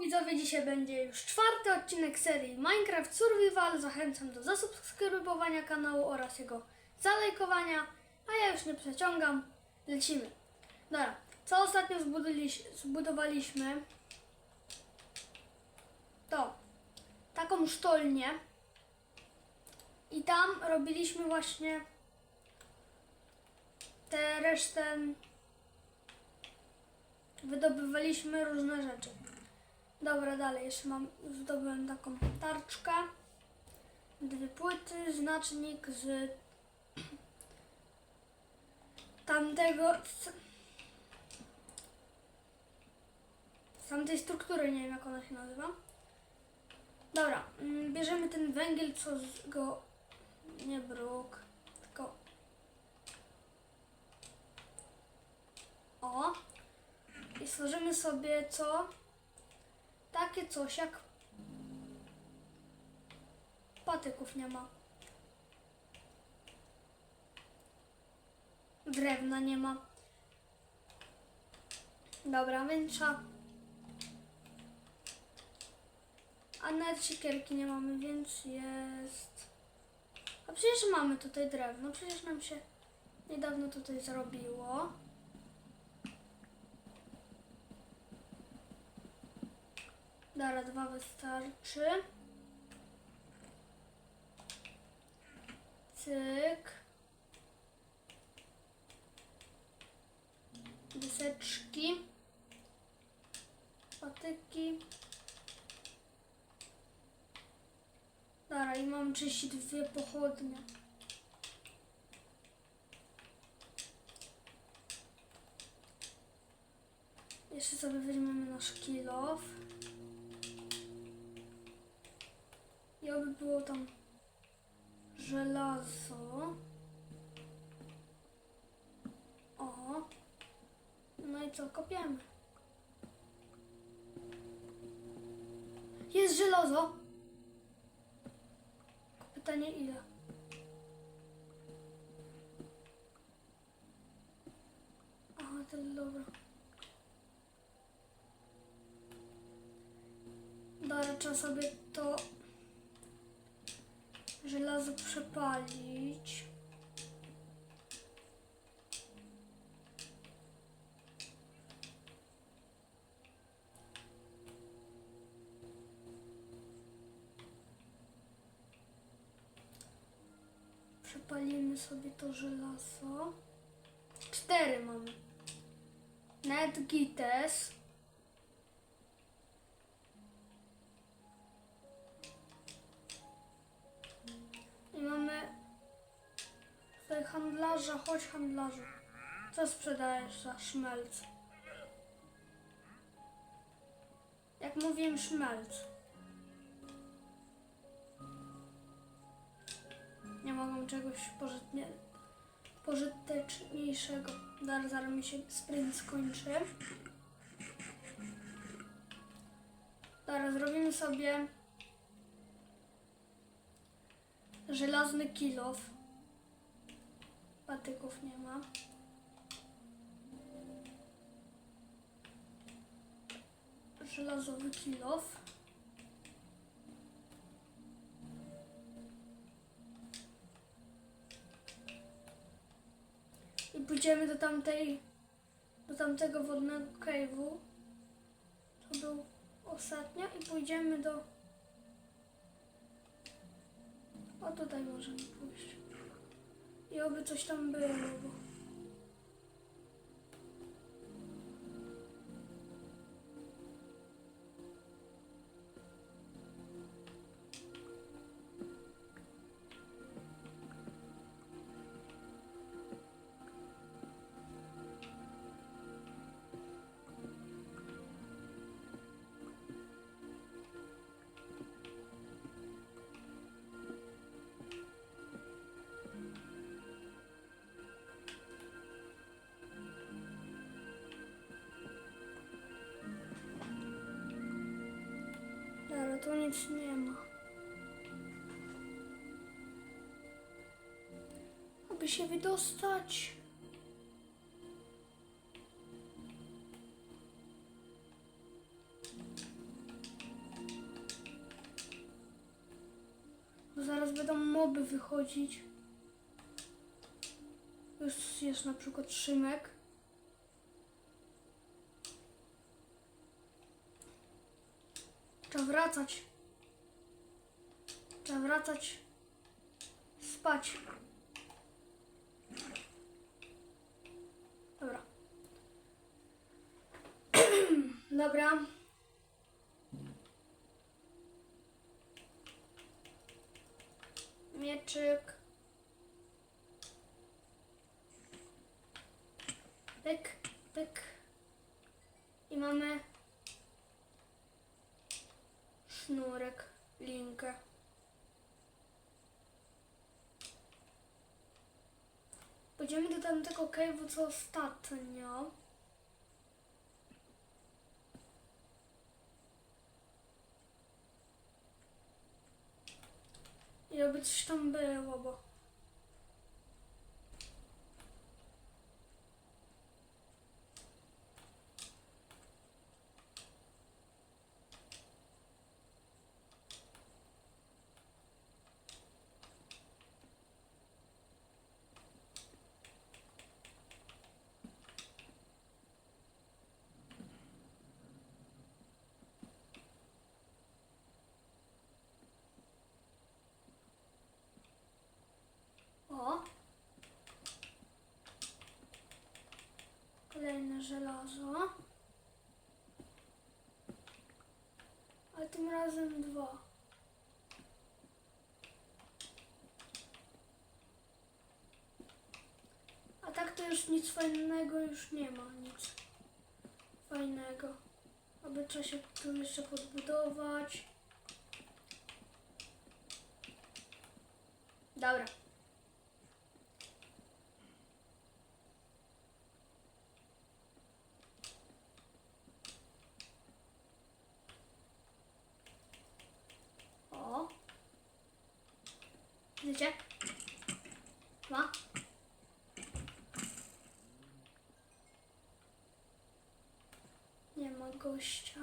widzowie, dzisiaj będzie już czwarty odcinek serii Minecraft Survival. Zachęcam do zasubskrybowania kanału oraz jego zalajkowania, a ja już nie przeciągam, lecimy. Dobra, co ostatnio zbudowaliśmy? To taką sztolnię i tam robiliśmy właśnie te resztę wydobywaliśmy różne rzeczy. Dobra, dalej jeszcze mam, zdobyłem taką tarczkę, dwie płyty, znacznik z tamtego, z, tamtej struktury, nie wiem jak ona się nazywa. Dobra, mm, bierzemy ten węgiel, co z go, nie bruk, tylko o, i stworzymy sobie co? Takie coś jak patyków nie ma. Drewna nie ma. Dobra, więc trzeba... A nawet siekierki nie mamy, więc jest... A przecież mamy tutaj drewno, przecież nam się niedawno tutaj zrobiło. Dobra, dwa wystarczy. Cyk. Deseczki. Patyki. Dobra, i mam 32 pochodnie. Jeszcze sobie weźmiemy nasz kilof. I oby było tam żelazo. O. No i co, kopiemy. Jest żelazo. Pytanie ile? Aha, to dobra. Dobra, trzeba sobie to żelazo przepalić. Przepalimy sobie to żelazo. Cztery mamy. Net Gites. Handlarza, chodź handlarzu. Co sprzedajesz za szmelc? Jak mówiłem, szmelc. Nie mogą czegoś pożytnie, pożyteczniejszego. Zaraz, zaraz mi się sprint skończy. Teraz zrobimy sobie żelazny kilof. Patyków nie ma. Żelazowy kilof. I pójdziemy do tamtej, do tamtego wodnego cave'u. To był ostatnio i pójdziemy do o tutaj możemy pójść. I oby coś tam było. tu nic nie ma. Aby się wydostać. Bo zaraz będą moby wychodzić. Już jest na przykład Szymek. Wracać. Trzeba wracać. Spać. Dobra. Dobra. Mieczyk. Pyk, pyk. I mamy Pójdziemy do tamtego cave'u co ostatnio. I oby coś tam było, bo... O! Kolejne żelazo. Ale tym razem dwa. A tak to już nic fajnego już nie ma, nic fajnego. Aby trzeba się tu jeszcze podbudować. Dobra. O. Widzicie? Ma. Nie ma gościa.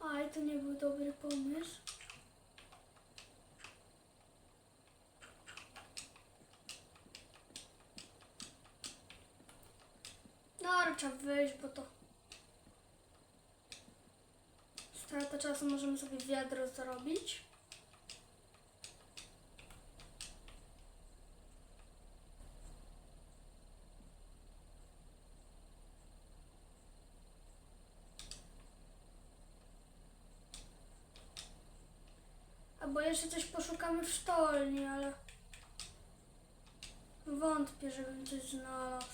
Ale to nie był dobry pomysł. Dobra, trzeba wyjść, bo to strata czasu. Możemy sobie wiadro zrobić. Albo jeszcze coś poszukamy w sztolni, ale wątpię, żebym coś znalazł.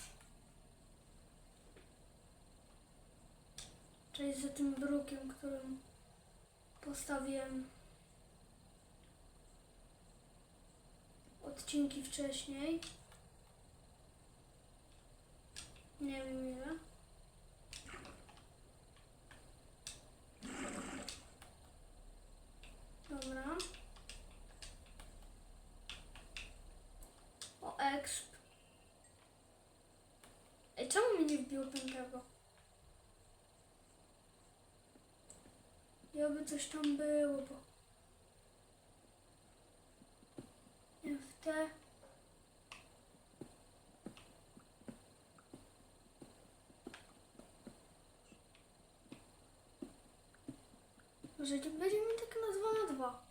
Czyli za tym brukiem, którym postawiłem odcinki wcześniej. Nie wiem ile. Dobra. O, exp. Ej, czemu mi nie wbiło? I oby coś tam było, bo... Te... Może będzie mi tak nazwane dwa.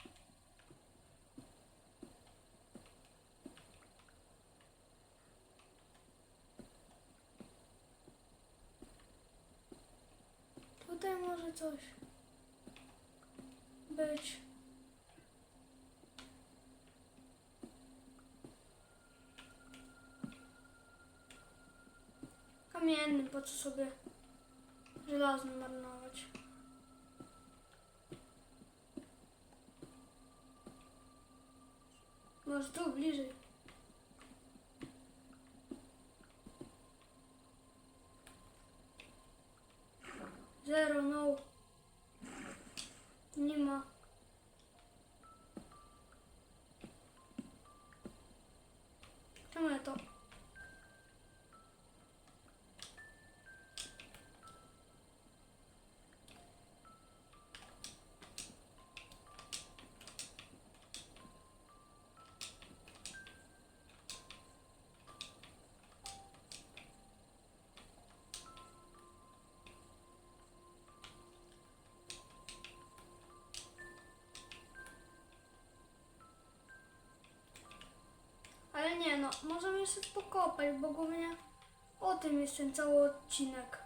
Tutaj może coś Kamienny, po co sobie żelazny marnować? Może tu bliżej. Zero, no. Nie ma. Możemy jeszcze pokopać, bo głównie o tym jest ten cały odcinek.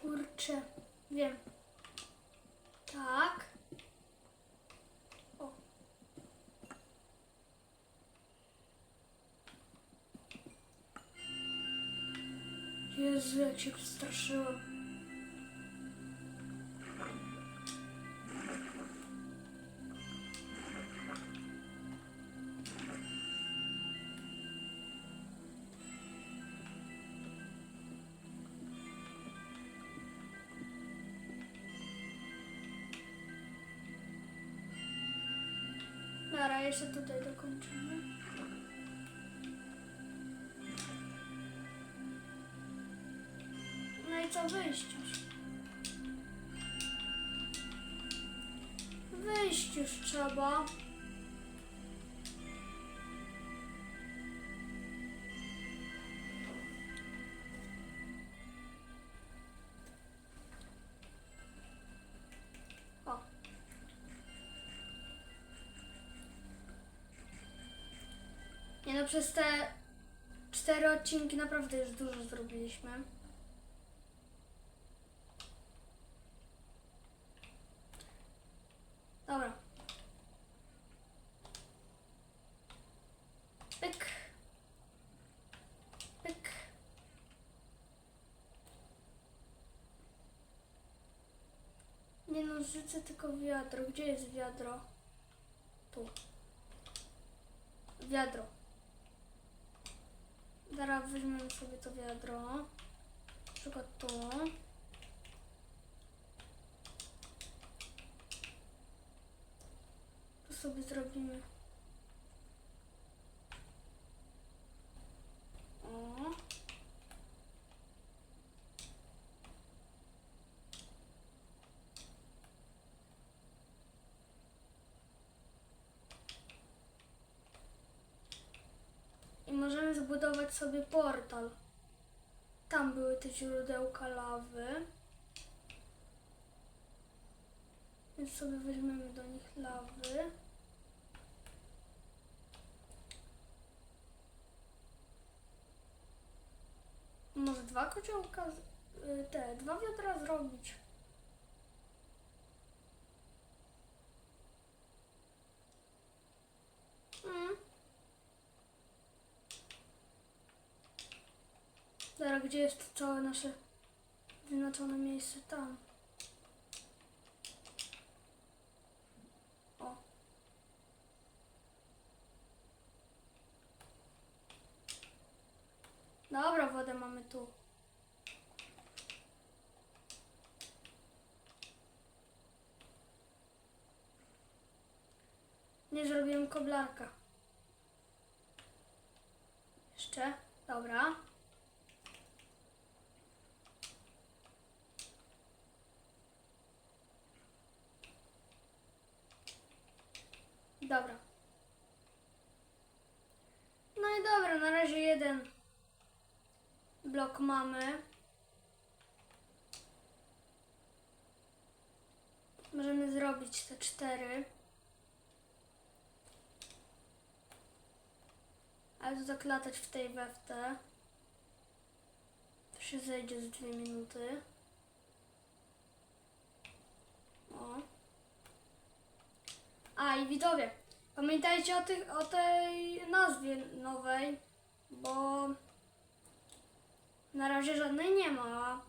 Kurczę, wiem. Tak. O. Jezu, jak się przestraszyłam. Co wyjść już? Wyjść już trzeba. Nie no, przez te cztery odcinki naprawdę już dużo zrobiliśmy. Dobra. Pyk. Pyk. Nie no, rzucę tylko wiadro. Gdzie jest wiadro? Tu. Wiadro. Zaraz weźmiemy sobie to wiadro. Na przykład tu. Tu sobie zrobimy. Możemy zbudować sobie portal. Tam były te źródełka lawy. Więc sobie weźmiemy do nich lawy. Może dwa kociołka, y, te, dwa wiadra zrobić. Mm. Dobra, gdzie jest całe nasze wyznaczone miejsce? Tam. O. Dobra, wodę mamy tu. Nie zrobiłem koblarka. Jeszcze? Dobra. Dobra. No i dobra, na razie jeden blok mamy. Możemy zrobić te cztery. Ale to tak latać w tej we w te. To się zejdzie z dwie minuty. O. i widzowie, pamiętajcie o, tych, o tej nazwie nowej, bo na razie żadnej nie ma.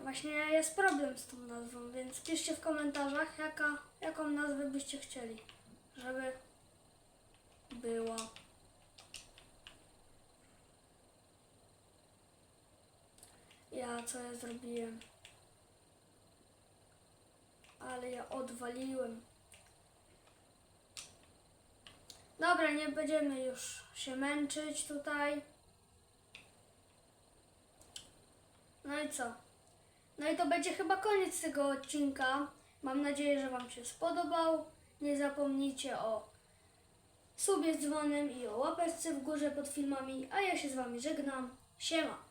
Właśnie jest problem z tą nazwą, więc piszcie w komentarzach, jaka, jaką nazwę byście chcieli, żeby była. Ja co ja zrobiłem? Ale ja odwaliłem. Dobra, nie będziemy już się męczyć tutaj. No i co? No i to będzie chyba koniec tego odcinka. Mam nadzieję, że Wam się spodobał. Nie zapomnijcie o subie z dzwonem i o łapeczce w górze pod filmami, a ja się z Wami żegnam. Siema!